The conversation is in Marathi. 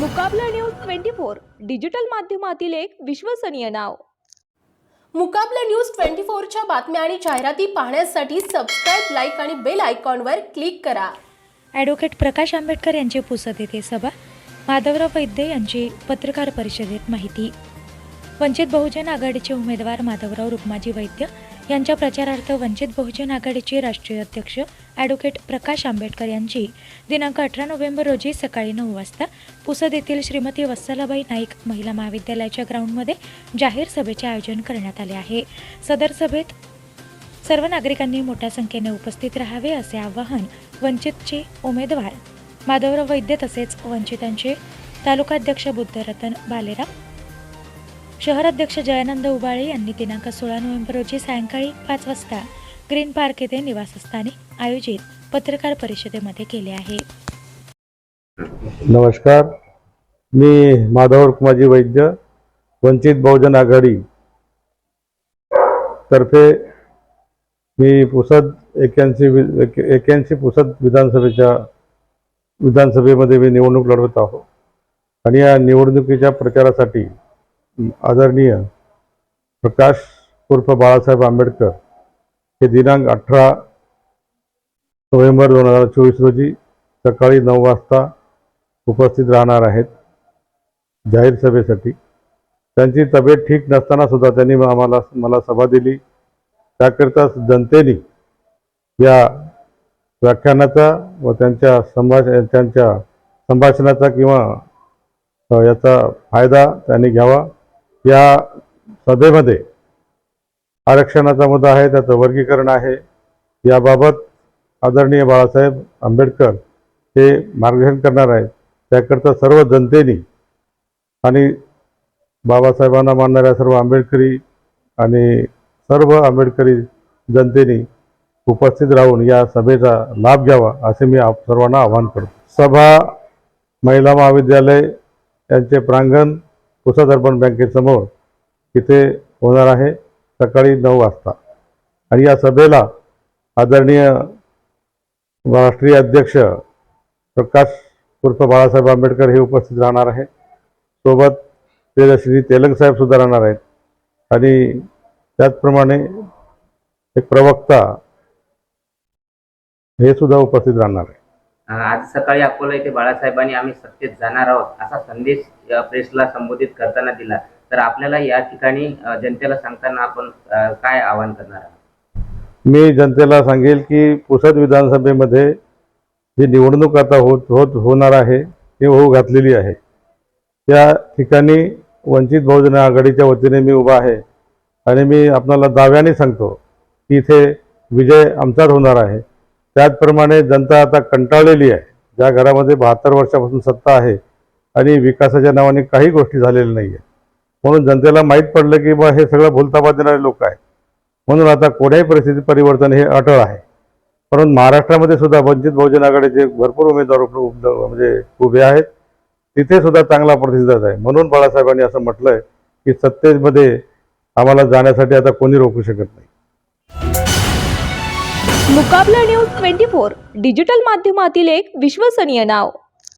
Mukabla news twenty four digital माध्यमातील एक विश्वसनीय नाव. मुकाबला न्यूज ट्वेंटी फोरच्या बातम्या आणि जाहिराती पाहण्यासाठी सबस्क्राईब लाईक आणि बेल आयकॉनवर क्लिक करा. ॲडव्होकेट प्रकाश आंबेडकर यांची पुसद येथे सभा. माधवराव वैद्य यांची पत्रकार परिषदेत माहिती. वंचित बहुजन आघाडीचे उमेदवार माधवराव रुक्माजी वैद्य यांच्या प्रचारार्थ वंचित बहुजन आघाडीचे राष्ट्रीय अध्यक्ष ॲडव्होकेट प्रकाश आंबेडकर यांची. दिनांक अठरा नोव्हेंबर रोजी सकाळी नऊ वाजता पुसद येथील श्रीमती वत्सलाबाई नाईक महिला महाविद्यालयाच्या ग्राउंडमध्ये जाहीर सभेचे आयोजन करण्यात आले आहे. सदर सभेत सर्व नागरिकांनी मोठ्या संख्येने उपस्थित राहावे असे आवाहन वंचितचे उमेदवार माधवराव वैद्य तसेच वंचितांचे तालुकाध्यक्ष बुद्धरतन बालेराव शहराध्यक्ष जयानंद उबाळे यांनी दिनांक सोळा नोव्हेंबर रोजी सायंकाळी पाच वाजता ग्रीन पार्क येथे निवासस्थानी आयोजित पत्रकार परिषदेमध्ये केले आहे. नमस्कार. मी माधव कुमाजी वैद्य वंचित बहुजन आघाडी तर्फे मी पुसद एक्याऐंशी एक्याऐंशी पुसद विधानसभेच्या विधानसभेमध्ये मी निवडणूक लढवत आहो. आणि या निवडणुकीच्या प्रचारासाठी आदरणीय प्रकाश उर्फ बाळासाहेब आंबेडकर हे दिनांक अठरा नोव्हेंबर दोन हजार चोवीस रोजी सकाळी नऊ वाजता उपस्थित राहणार आहेत जाहीर सभेसाठी. त्यांची तब्येत ठीक नसताना सुद्धा त्यांनी आम्हाला मला सभा दिली. त्याकरिता जनतेने या व्याख्यानाचा व त्यांच्या संभाष त्यांच्या संभाषणाचा किंवा याचा फायदा त्यांनी घ्यावा. या सभेमध्ये आरक्षणाचा मुद्दा आहे त्याचं वर्गीकरण आहे. याबाबत आदरणीय बाळासाहेब आंबेडकर हे मार्गदर्शन करणार आहेत. त्याकरता सर्व जनतेने आणि बाबासाहेबांना मानणाऱ्या सर्व आंबेडकरी आणि सर्व आंबेडकरी जनतेने उपस्थित राहून या सभेचा लाभ घ्यावा असे मी आप सर्वांना आवाहन करतो. सभा महिला महाविद्यालय यांचे प्रांगण कुसादर्पण बँकेसमोर इथे होणार आहे. सकाळी नऊ वाजता. आणि या सभेला आदरणीय राष्ट्रीय अध्यक्ष प्रकाश उर्फ बाळासाहेब आंबेडकर हे उपस्थित राहणार आहे सोबत ते श्री तेलंग साहेब सुद्धा राहणार आहेत. आणि त्याचप्रमाणे एक प्रवक्ता हे सुद्धा उपस्थित राहणार आहे आज सकाळी अकोला येथे बाळासाहेबांनी आम्ही सत्तेत जाणार आहोत असा संदेश प्रेसला संबोधित करताना दिला. तर आपल्याला या ठिकाणी जनतेला सांगताना आपण काय आवाहन करणार आहात? मी जनतेला सांगेल की पुसद विधानसभेमध्ये जी निवडणूक आता होत होत होणार आहे ती होऊ घातलेली आहे. त्या ठिकाणी वंचित बहुजन आघाडीच्या वतीने मी उभा आहे आणि मी आपणाला दाव्याने सांगतो की इथे विजय आमचाच होणार आहे. त्याचप्रमाणे जनता आता कंटाळलेली आहे. ज्या घरामध्ये बहात्तर वर्षापासून सत्ता आहे आणि विकासाच्या नावाने काही गोष्टी झालेल्या नाही आहेत म्हणून जनतेला माहीत पडलं की बा हे सगळं भुलताबा देणारे लोक आहेत. म्हणून आता कोणत्याही परिस्थितीत परिवर्तन हे अटळ आहे. परंतु महाराष्ट्रामध्ये सुद्धा वंचित बहुजन आघाडीचे भरपूर उमेदवार उपलब्ध म्हणजे उभे आहेत. तिथे सुद्धा चांगला प्रतिसाद आहे. म्हणून बाळासाहेबांनी असं म्हटलंय की सत्तेमध्ये आम्हाला जाण्यासाठी आता कोणी रोखू शकत नाही. Mukabla news twenty four digital माध्यमातील एक विश्वसनीय नाव.